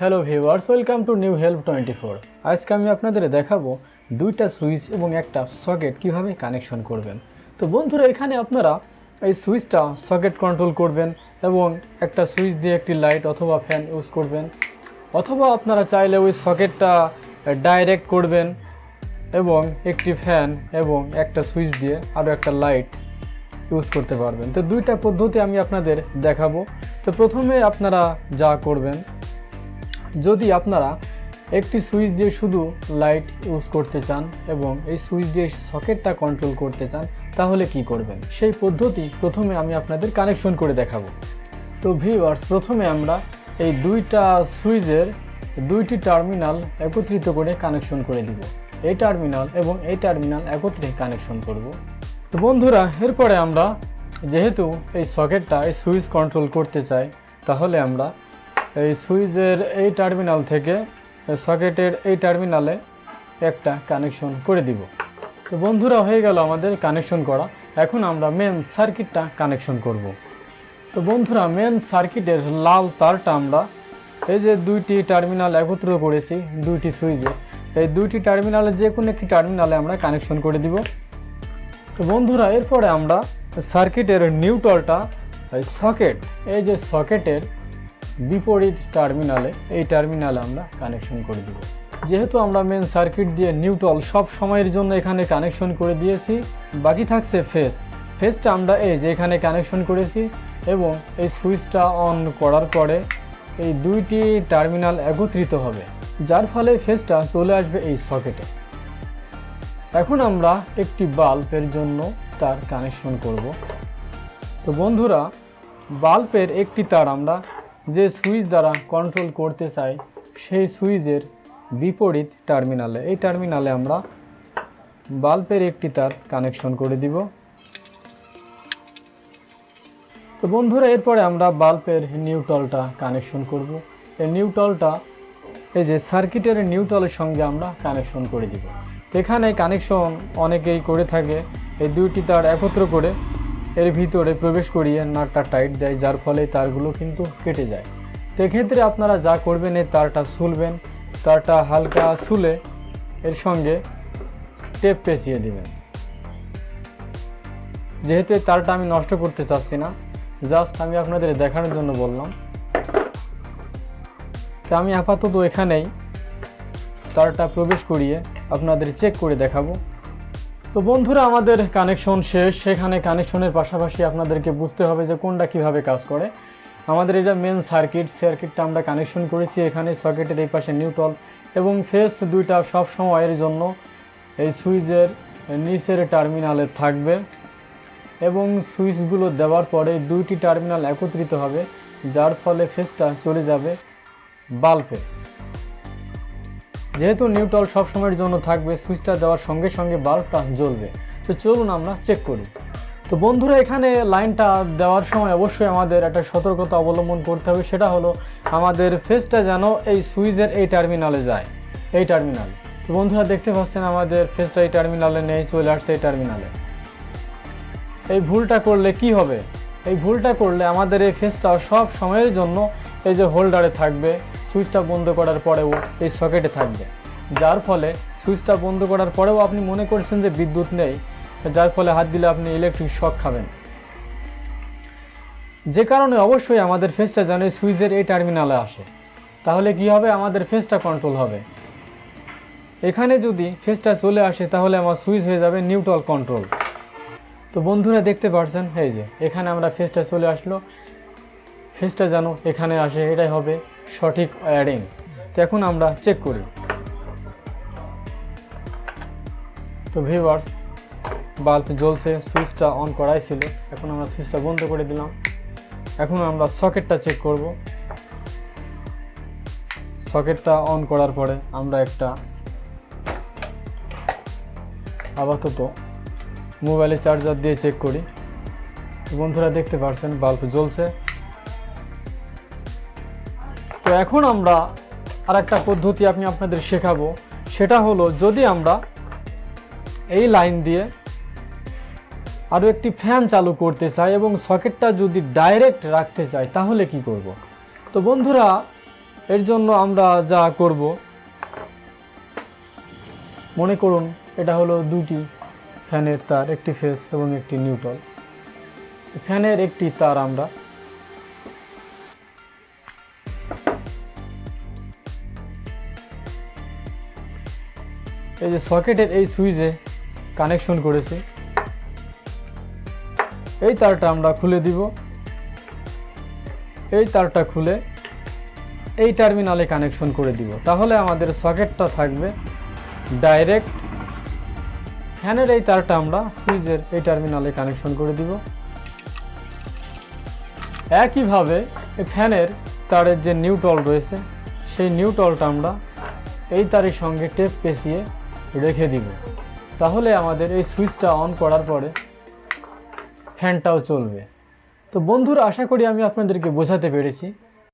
Hello viewers welcome to new help twenty four আজকে আমি আপনাদের দেখাবো দুইটা সুইচ এবং একটা সকেট কীভাবে কানেকশন করবেন। তো বন্ধুরা, এখানে আপনারা এই সুইচটা সকেট কন্ট্রোল করবেন এবং একটা সুইচ দিয়ে একটি লাইট অথবা ফ্যান ইউজ করবেন। অথবা আপনারা চাইলে ওই সকেটটা ডাইরেক্ট করবেন এবং একটি ফ্যান এবং একটা সুইচ দিয়ে আরও একটা লাইট ইউজ করতে পারবেন। তো দুইটা পদ্ধতি আমি আপনাদের দেখাবো। তো প্রথমে আপনারা যা করবেন যদি আপনারা একটি সুইচ দিয়ে শুধু লাইট ইউজ করতে চান এবং এই সুইচ দিয়ে সকেটটা কন্ট্রোল করতে চান, তাহলে কি করবেন? সেই পদ্ধতি প্রথমে আমি আপনাদের কানেকশন করে দেখাবো। তো ভিউয়ার্স, প্রথমে আমরা এই দুইটা সুইচের দুইটি টার্মিনাল একত্রিত করে কানেকশন করে দিব। এই টার্মিনাল এবং এই টার্মিনাল একত্রে কানেকশন করব। তো বন্ধুরা, এরপরে আমরা যেহেতু এই সকেটটা, এই সুইচ কন্ট্রোল করতে চাই, তাহলে আমরা এই সুইচের এই টার্মিনাল থেকে সকেটের এই টার্মিনালে একটা কানেকশন করে দিব। তো বন্ধুরা, হয়ে গেল আমাদের কানেকশন করা। এখন আমরা মেন সার্কিটটা কানেকশন করব। তো বন্ধুরা মেন সার্কিটের লাল তারটা আমরা এই যে দুইটি টার্মিনাল একত্র করেছি, দুইটি সুইচে। এই দুইটি টার্মিনালে যে কোনো একটি টার্মিনালে আমরা কানেকশন করে দিব। তো বন্ধুরা, এরপরে আমরা সার্কিটের নিউট্রালটা, এই সকেট, এই যে সকেটের বিপরীত টার্মিনালে এই টার্মিনালে আমরা কানেকশন করে দিব। যেহেতু আমরা মেন সার্কিট দিয়ে নিউট্রাল সব সময়ের জন্য এখানে কানেকশন করে দিয়েছি, বাকি থাকছে ফেস ফেসটা আমরা এই যে এখানে কানেকশন করেছি এবং এই সুইচটা অন করার পরে এই দুইটি টার্মিনাল একত্রিত হবে, যার ফলে ফেসটা চলে আসবে এই সকেটে এখন আমরা একটি বাল্বের জন্য তার কানেকশন করব। তো বন্ধুরা, বাল্বের একটি তার আমরা যে সুইচ দ্বারা কন্ট্রোল করতে চাই, সেই সুইচের বিপরীত টার্মিনালে এই টার্মিনালে আমরা বাল্বের একটি তার কানেকশন করে দিব। তো বন্ধুরা, এরপরে আমরা বাল্বের নিউটলটা কানেকশন করব। এই নিউটলটা এই যে সার্কিটের নিউটলের সঙ্গে আমরা কানেকশন করে দিব। এখানে কানেকশন অনেকেই করে থাকে। এই দুইটি তার একত্র করে এর ভিতরে প্রবেশ করিয়ে নাটটা টাইট দেয়, যার ফলে তারগুলো কিন্তু কেটে যায়। তো এক্ষেত্রে আপনারা যা করবেন, এই তারটা শুলবেন তারটা হালকা শুলে এর সঙ্গে টেপ পেঁচিয়ে দিবেন। যেহেতু এই তারটা আমি নষ্ট করতে চাচ্ছি না জাস্ট আমি আপনাদের দেখানোর জন্য বললাম। তো আমি আপাতত এখানেই তারটা প্রবেশ করিয়ে আপনাদের চেক করে দেখাবো। তো বন্ধুরা, আমাদের কানেকশন শেষ। সেখানে কানেকশনের পাশাপাশি আপনাদেরকে বুঝতে হবে যে কোনটা কীভাবে কাজ করে। আমাদের এটা মেন সার্কিট সার্কিটটা আমরা কানেকশন করেছি এখানে। সকেটের এই পাশে নিউট্রাল এবং ফেস দুইটা সব সময়ের জন্য এই সুইচের নিচের টার্মিনালে থাকবে এবং সুইচগুলো দেওয়ার পরে দুইটি টার্মিনাল একত্রিত হবে, যার ফলে ফেসটা চলে যাবে বাল্বে যেহেতু নিউটল সব সময়ের জন্য থাকবে, সুইচটা দেওয়ার সঙ্গে সঙ্গে বাল্বটা জ্বলবে। তো চলুন আমরা চেক করি। তো বন্ধুরা, এখানে লাইনটা দেওয়ার সময় অবশ্যই আমাদের একটা সতর্কতা অবলম্বন করতে হবে। সেটা হলো, আমাদের ফেসটা যেন এই সুইচের এই টার্মিনালে যায়। এই টার্মিনালে তো বন্ধুরা, দেখতে পাচ্ছেন আমাদের ফেসটা এই টার্মিনালে নেই, চলে আসছে এই টার্মিনালে এই ভুলটা করলে কি হবে? এই ভুলটা করলে আমাদের এই ফেসটা সব সময়ের জন্য এই যে হোল্ডারে থাকবে। সুইচটা বন্ধ করার পরেও এই সকেটে থাকবে। যার ফলে সুইচটা বন্ধ করার পরেও আপনি মনে করছেন যে বিদ্যুৎ নেই, যার ফলে হাত দিলে আপনি ইলেকট্রিক শক খাবেন। যে কারণে অবশ্যই আমাদের ফেসটা যেন সুইচের এই টার্মিনালে আসে। তাহলে কি হবে? আমাদের ফেসটা কন্ট্রোল হবে। এখানে যদি ফেসটা চলে আসে, তাহলে আমার সুইচ হয়ে যাবে নিউট্রাল কন্ট্রোল তো বন্ধুরা, দেখতে পাচ্ছেন এই যে, এখানে আমরা ফেসটা চলে আসলো। ফেসটা যেন এখানে আসে, এটাই হবে। সঠিক ওয়ারিং তো এখন আমরা চেক করি। তো ভিউয়ার্স বাল্ব জ্বলছে সুইচটা অন করাই ছিল। এখন আমরা সুইচটা বন্ধ করে দিলাম। এখন আমরা সকেটটা চেক করব। সকেটটা অন করার পরে আমরা একটা আপাতত মোবাইলে চার্জার দিয়ে চেক করি। বন্ধুরা দেখতে পাচ্ছেন বাল্ব জ্বলছে। এখন আমরা আর একটা পদ্ধতি আমি আপনাদের শেখাবো। সেটা হলো যদি আমরা এই লাইন দিয়ে আরও একটি ফ্যান চালু করতে চাই এবং সকেটটা যদি ডাইরেক্ট রাখতে চাই, তাহলে কি করব? তো বন্ধুরা, এর জন্য আমরা যা করব, মনে করুন এটা হলো দুটি ফ্যানের তার, একটি ফেস এবং একটি নিউট্রাল ফ্যানের একটি তার আমরা এই যে সকেটের এই সুইচে কানেকশন করেছি। এই তারটা আমরা খুলে দিব। এই তারটা খুলে এই টার্মিনালে কানেকশন করে দিব। তাহলে আমাদের সকেটটা থাকবে ডাইরেক্ট ফ্যানের এই তারটা আমরা সুইচের এই টার্মিনালে কানেকশন করে দিব। একইভাবে ফ্যানের তারের যে নিউট্রল রয়েছে, সেই নিউট্রলটা আমরা এই তারের সঙ্গে টেপ পেঁচিয়ে রেখে দিব। তাহলে আমাদের এই সুইচটা অন করার পরে ফ্যানটাও চলবে। তো বন্ধুরা, আশা করি আমি আপনাদেরকে বোঝাতে পেরেছি।